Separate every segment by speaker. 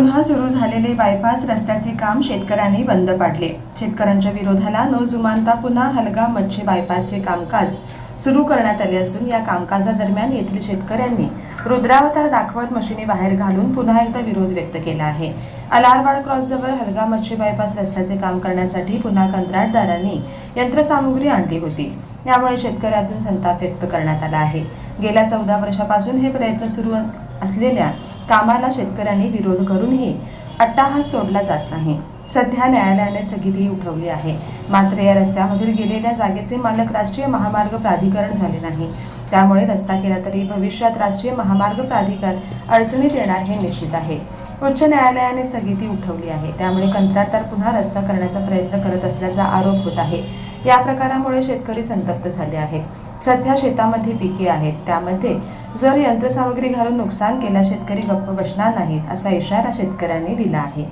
Speaker 1: पुन्हा सुरू झालेले बायपास रस्त्याचे काम शेतकऱ्यांनी बंद पाडले. शेतकऱ्यांच्या विरोधाला न जुमानता पुन्हा हलगा मच्छी बायपासचे कामकाज सुरू करण्यात आले असून या कामकाजादरम्यान येथील शेतकऱ्यांनी रुद्रावतार दाखवत मशिनी बाहेर घालून पुन्हा एकदा विरोध व्यक्त केला आहे. अलारवाड क्रॉसजवळ हलगा मच्छी बायपास रस्त्याचे काम करण्यासाठी पुन्हा कंत्राटदारांनी यंत्रसामुग्री आणली होती. यामुळे शेतकऱ्यातून संताप व्यक्त करण्यात आला आहे. गेल्या चौदा वर्षापासून हे प्रयत्न सुरू अस- असलेल्या कामाला शेतकऱ्यांनी विरोध करूनही अट्टाहास सोडला जात नाही. सध्या न्यायालयाने स्थगिती उठवली आहे. मात्र या रस्त्यामधील गेलेल्या जागेचे मालक राष्ट्रीय महामार्ग प्राधिकरण झाले नाही. त्यामुळे रस्ता केला तरी भविष्यात राष्ट्रीय महामार्ग प्राधिकरण अडचणीत येणार हे निश्चित आहे. उच्च न्यायालयाने स्थगिती उठवली आहे. त्यामुळे कंत्राटदार पुन्हा रस्ता करण्याचा प्रयत्न करत असल्याचा आरोप होत आहे. या प्रकारामुळे शेतकरी संतप्त झाले आहेत. सध्या शेतामध्ये पिके आहेत. त्यामध्ये जर यंत्रसामग्री घालून नुकसान केला शेतकरी गप्प बसणार नाहीत असा इशारा शेतकऱ्यांनी दिला आहे.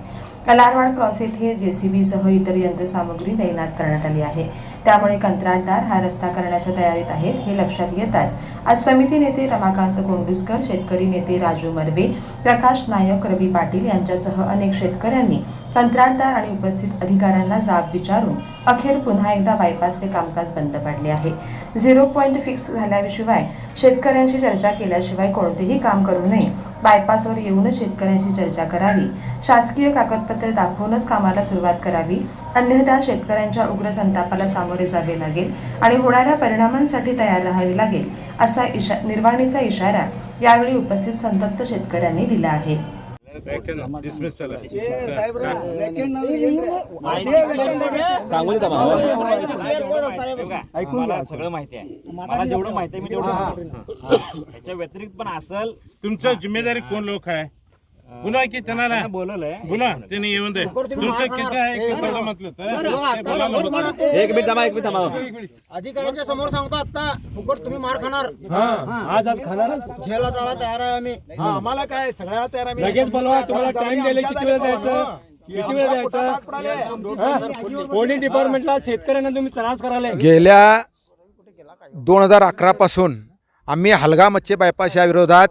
Speaker 1: कलारवाड क्रॉस येथे जेसीबीसह इतर यंत्रसामुग्री तैनात करण्यात आली आहे. त्यामुळे कंत्राटदार हा रस्ता करण्याच्या तयारीत आहेत हे लक्षात येताच आज समिती नेते रमाकांत कोंडुसकर शेतकरी नेते राजू मर्वे प्रकाश नायक रवी पाटील यांच्यासह अनेक शेतकऱ्यांनी कंत्राटदार आणि उपस्थित अधिकाऱ्यांना जाब विचारून अखेर पुन्हा एकदा बायपासचे कामकाज बंद पडले आहे. झिरो पॉईंट फिक्स झाल्याशिवाय शेतकऱ्यांशी चर्चा केल्याशिवाय कोणतेही काम करू नये. बायपासवर येऊनच शेतकऱ्यांशी चर्चा करावी. शासकीय कागदपत्रे दाखवूनच कामाला सुरुवात करावी. अन्यथा शेतकऱ्यांच्या उग्र संतापाला सामोरे जावे लागेल आणि होणाऱ्या परिणामांसाठी तयार राहावे लागेल असा इशा निर्वाणीचा इशारा यावेळी उपस्थित संतप्त शेतकऱ्यांनी दिला आहे.
Speaker 2: डिसमिस चला
Speaker 3: सांगोली का
Speaker 4: मला सगळं माहिती आहे मला जेवढं माहिती आहे मी तेवढं सांगतो. ह्याच्या व्यतिरिक्त पण असल
Speaker 2: तुमचं जिम्मेदारी कोण लोक आहे बोला की त्यांना ना.
Speaker 4: बोलवलंय.
Speaker 2: बोला. त्यांनी येऊन दे. तुमचं किती आहे? म्हटलं तर.
Speaker 3: एक मिनिट थांबा एक मिनिट थांबा.
Speaker 5: अधिकाऱ्यांच्या समोर सांगतो आता फुकट तुम्ही मार खाणार.
Speaker 3: आज आज खाणार
Speaker 5: जेला जायला तयार आहे आम्ही.
Speaker 6: आम्हाला काय सगळ्याला तयार आम्ही.
Speaker 3: लगेच बोलवा तुम्हाला टाइम दिले किती वेळ द्यायचं? किती वेळ द्यायचं? पोलीस डिपार्टमेंटला शेतकऱ्यांना तुम्ही त्रास करायला
Speaker 6: गेल्या दोन हजार अकरापासून आम्ही हलगा मच्छी बायपास या विरोधात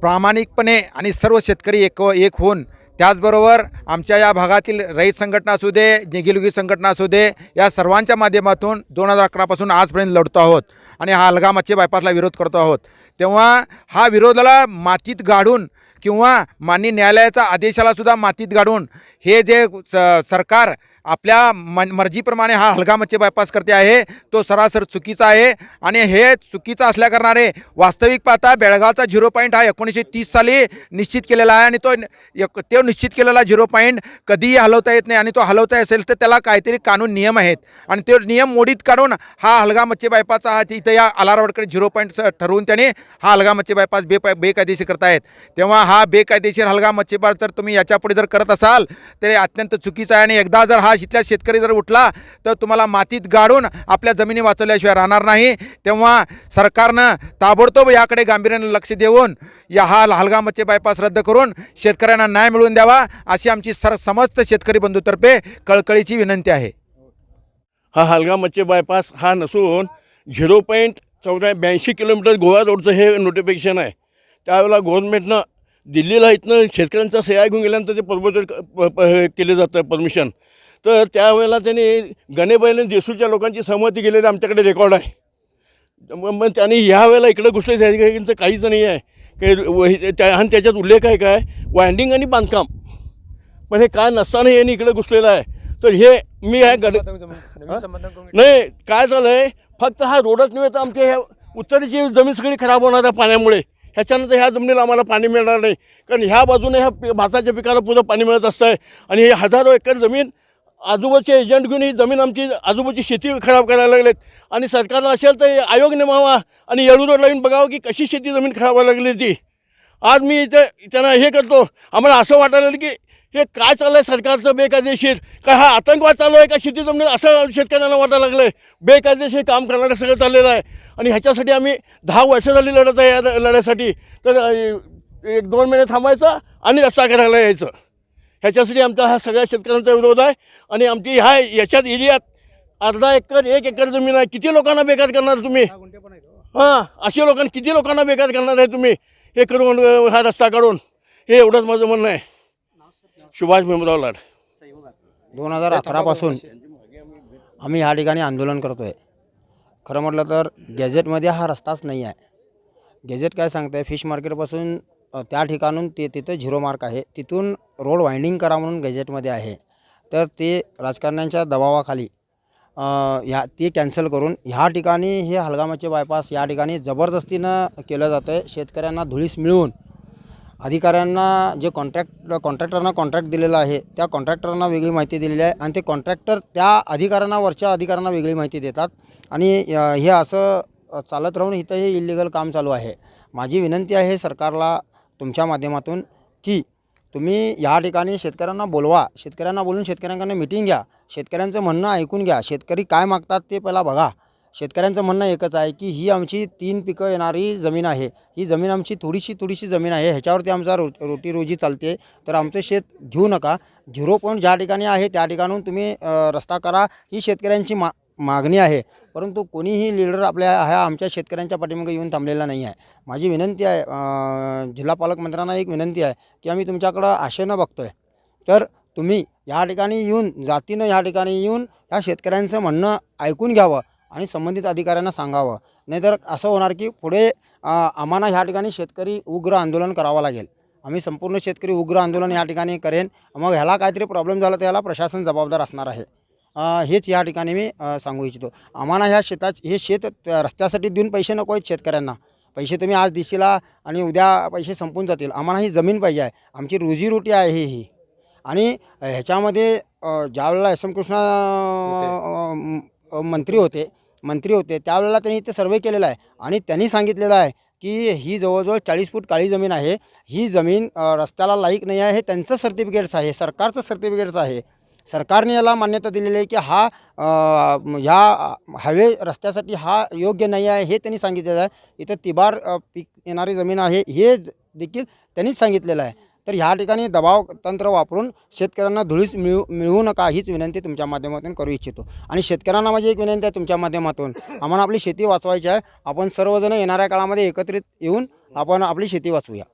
Speaker 6: प्रामाणिकपणे आणि सर्व शेतकरी एक एक होऊन त्याचबरोबर आमच्या या भागातील रहित संघटना असू दे निगिलुगी संघटना असू दे या सर्वांच्या माध्यमातून दोन हजार अकरापासून आजपर्यंत लढतो आहोत आणि हा अलगामाचे मच्छी बायपासला विरोध करतो आहोत. तेव्हा हा विरोधाला मातीत गाडून किंवा माननीय न्यायालयाचा आदेशालासुद्धा मातीत गाडून हे जे स- सरकार आपल्या मन मर्जीप्रमाणे हा हलगा मच्छी बायपास करते आहे. तो सरासर चुकीचा आहे. आणि हे चुकीचं असल्या करणारे वास्तविक पाहता बेळगावचा झिरो पॉईंट हा एकोणीसशे तीस साली निश्चित केलेला आहे. आणि तो एक- तो निश्चित केलेला झिरो पॉईंट कधीही हलवता येत नाही. आणि तो हलवता असेल तर त्याला काहीतरी कानून नियम आहेत. आणि ते नियम मोडीत काढून हा हलगा मच्छी बायपासचा हा इथं या आलारवाडकडे झिरो पॉईंट ठरवून त्याने हा हलगा मच्छी बायपास बे बेकायदेशीर करतायत. तेव्हा हा बेकायदेशीर हलगा मच्छी जर तुम्ही याच्यापुढे जर करत असाल तर अत्यंत चुकीचा आहे. आणि एकदा जर हा इथल्या शेतकरी जर उठला तर तुम्हाला मातीत गाडून आपल्या जमिनी वाचवल्याशिवाय राहणार नाही. तेव्हा सरकारनं ताबडतोब याकडे गांभीर्यानं लक्ष देऊन या हा हलगा मच्छी बायपास रद्द करून शेतकऱ्यांना न्याय मिळवून द्यावा अशी आमची सर समस्त शेतकरी बंधूतर्फे कळकळीची विनंती आहे.
Speaker 7: हा हलगा मच्छे बायपास हा नसून झिरो पॉईंट चौदा ब्याऐंशी किलोमीटर गोवा रोडचं हे नोटिफिकेशन आहे. त्यावेळेला गव्हर्नमेंटनं दिल्लीला इथनं शेतकऱ्यांचा सह्या घेऊन गेल्यानंतर ते प्रपोजल प- प- हे केले जातं परमिशन तर त्यावेळेला त्यांनी गणेबाईने देसूच्या लोकांची सहमती केलेली आमच्याकडे रेकॉर्ड आहे. मग त्यांनी ह्या वेळेला इकडे घुसले त्यांचं काहीच नाही आहे. काही त्या- आणि त्याच्यात उल्लेख आहे काय? वायंडिंग आणि बांधकाम. पण हे काय नसताना यांनी इकडे घुसलेलं आहे. तर हे मी आहे गड नाही काय झालं आहे फक्त हा रोडच नव्हे तर आमच्या ह्या उत्तरेची जमीन सगळी खराब होणार आहे पाण्यामुळे. ह्याच्यानंतर ह्या जमिनीला आम्हाला पाणी मिळणार नाही. कारण ह्या बाजूने ह्या भाताच्या पिकाला पुढं पाणी मिळत असतं आहे आणि हे हजारो एकर जमीन आजूबाजूचे एजंट घेऊन ही जमीन आमची आजूबाजूची शेती खराब करायला लागलेत. आणि सरकारला असेल तर आयोग नेमावा आणि येळूर येऊन बघावं की कशी शेती जमीन खराब व्हायला लागली ती आज मी इथे त्यांना हे करतो. आम्हाला असं वाटायला लागलं की हे काय चाललं आहे सरकारचं बेकायदेशीर? काय हा आतंकवाद चालू आहे का? शेती जमिनीत असं शेतकऱ्यांना वाटायला लागलं आहे बेकायदेशीर काम करणारं सगळं चाललेलं आहे. आणि ह्याच्यासाठी आम्ही दहा वर्ष झाली लढत आहे या लढ्यासाठी. तर एक दोन महिने थांबायचं आणि रस्ता करायला यायचं. ह्याच्यासाठी आमचा हा सगळ्या शेतकऱ्यांचा विरोध आहे. आणि आमची ह्या याच्यात एरियात अर्धा एकर एक एकर जमीन आहे. किती लोकांना बेकार करणार तुम्ही? हां. असे लोकांना किती लोकांना बेकार करणार आहे तुम्ही? हे करून हा रस्ता काढून. हे एवढंच माझं म्हणणं आहे. सुभाष भीमराव लाड.
Speaker 5: दोन हजार अकरापासून आम्ही ह्या ठिकाणी आंदोलन करतो आहे खरं म्हटलं तर गॅझेटमध्ये हा रस्ताच नाही आहे. गॅझेट काय सांगतं आहे फिश मार्केटपासून त्या ठिकाणून ते तिथं झिरो मार्क आहे. तिथून रोड वाइंडिंग करा म्हणून गॅजेटमध्ये आहे. तर ते राजकारण्यांच्या दबावाखाली ह्या ते कॅन्सल करून ह्या ठिकाणी हे हलगामाचे बायपास या ठिकाणी जबरदस्तीनं केलं जातं आहे शेतकऱ्यांना धुळीस मिळवून अधिकाऱ्यांना जे कॉन्ट्रॅक्ट कॉन्ट्रॅक्टरना कॉन्ट्रॅक्ट दिलेलं आहे त्या कॉन्ट्रॅक्टरना वेगळी माहिती दिलेली आहे आणि ते कॉन्ट्रॅक्टर त्या अधिकाऱ्यांना वरच्या अधिकाऱ्यांना वेगळी माहिती देतात. आणि हे असं चालत राहून इथं हे इलिगल काम चालू आहे. माझी विनंती आहे सरकारला तुमच्या माध्यमातून की तुम्ही या ठिकाणी शेतकऱ्यांना बोलवा. शेतकऱ्यांना बोलून शेतकऱ्यांकडनं मिटिंग घ्या. शेतकऱ्यांचं म्हणणं ऐकून घ्या. शेतकरी काय मागतात ते पहिला बघा. शेतकऱ्यांचं म्हणणं एकच आहे की ही आमची तीन पिकं येणारी जमीन आहे. ही जमीन आमची थोडीशी थोडीशी जमीन आहे. ह्याच्यावरती आमचा रो रोटी रोजी चालते. तर आमचं शेत घेऊ नका. झिरो पॉईंट ज्या ठिकाणी आहे त्या ठिकाणून तुम्ही रस्ता करा. ही शेतकऱ्यांची मा मागणी आहे. परंतु कोणीही लीडर आपल्या ह्या आमच्या शेतकऱ्यांच्या पाठीमागे येऊन थांबलेला नाही आहे. माझी विनंती आहे जिल्हा पालकमंत्र्यांना एक विनंती आहे की आम्ही तुमच्याकडं आशेनं बघतो आहे तर तुम्ही या ठिकाणी येऊन जातीनं या ठिकाणी येऊन ह्या शेतकऱ्यांचं म्हणणं ऐकून घ्यावं आणि संबंधित अधिकाऱ्यांना सांगावं. नाहीतर असं होणार की पुढे आम्हाला ह्या ठिकाणी शेतकरी उग्र आंदोलन करावं लागेल. आम्ही संपूर्ण शेतकरी उग्र आंदोलन या ठिकाणी करेन. मग ह्याला काहीतरी प्रॉब्लेम झाला तर ह्याला प्रशासन जबाबदार असणार आहे. हेच या ठिकाणी मी सांगू इच्छितो. आम्हाला ह्या शेतात हे शेत रस्त्यासाठी देऊन पैसे नको आहेत शेतकऱ्यांना. पैसे तुम्ही आज दिशीला आणि उद्या पैसे संपून जातील. आम्हाला ही जमीन पाहिजे आहे. आमची रोजीरोटी आहे ही. ही आणि ह्याच्यामध्ये ज्यावेळेला एस एम कृष्णा मंत्री होते मंत्री होते त्यावेळेला त्यांनी ते सर्वे केलेला आहे. आणि त्यांनी सांगितलेलं आहे की ही जवळजवळ चाळीस फूट काळी जमीन आहे. ही जमीन रस्त्याला लाईक नाही आहे. हे त्यांचं सर्टिफिकेट्स आहे. सरकारचं सर्टिफिकेट्स आहे. सरकारने याला मान्यता दिलेली आहे की हा ह्या हायवे रस्त्यासाठी हा योग्य नाही आहे हे त्यांनी सांगितलेलं आहे. इथं तिबार पीक येणारी जमीन आहे हे ज- देखील त्यांनीच सांगितलेलं आहे. तर ह्या ठिकाणी दबाव तंत्र वापरून शेतकऱ्यांना धुळीस मिळू मिळवू नका हीच विनंती तुमच्या माध्यमातून करू इच्छितो. आणि शेतकऱ्यांना माझी एक विनंती आहे तुमच्या माध्यमातून. आम्हाला आपली शेती वाचवायची आहे. आपण सर्वजण येणाऱ्या काळामध्ये एकत्रित येऊन आपण आपली शेती वाचवूया.